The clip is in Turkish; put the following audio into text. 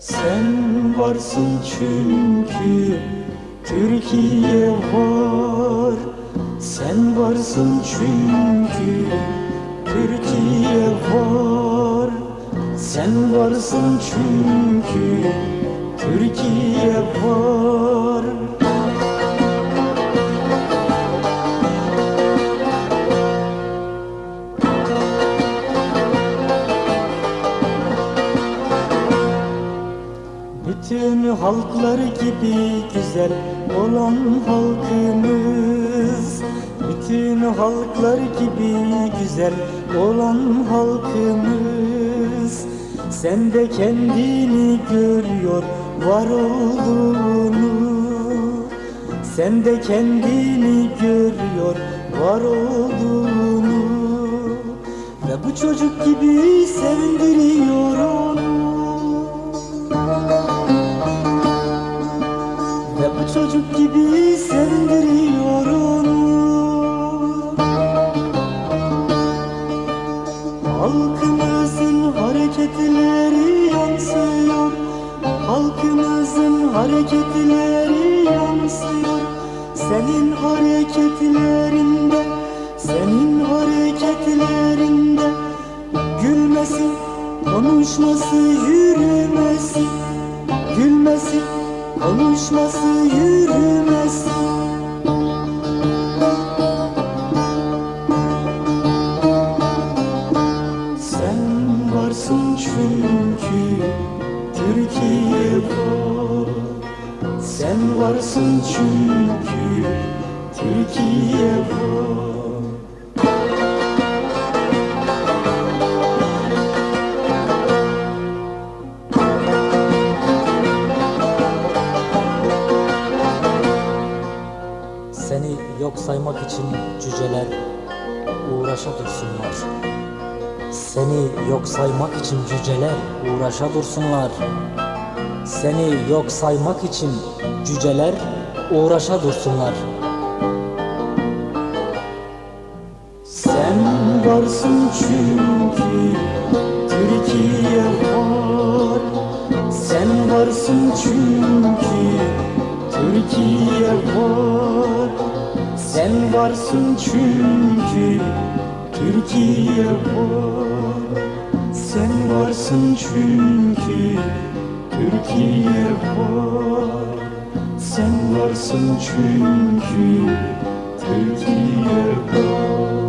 Sen varsın çünkü Türkiye var. Sen varsın çünkü Türkiye var. Sen varsın çünkü Bütün halklar gibi güzel olan halkımız. Bütün halklar gibi güzel olan halkımız. Sen de kendini görüyor var olduğunu. Sen de kendini görüyor var olduğunu. Ve bu çocuk gibi sevindiriyor onu hareketleri yansıyor. Senin hareketlerinde Senin hareketlerinde Gülmesi, konuşması, yürümesi Gülmesi, konuşması, yürümesi. Sen varsın çünkü Türkiye var Sen varsın çünkü Türkiye var Seni yok saymak için cüceler uğraşa dursunlar. Seni yok saymak için cüceler uğraşa dursunlar. Seni yok saymak için cüceler uğraşa dursunlar. Sen varsın çünkü Türkiye var. Sen varsın çünkü Türkiye var. Sen varsın çünkü Türkiye var. Sen varsın çünkü Türkiye var Sen varsın çünkü Türkiye var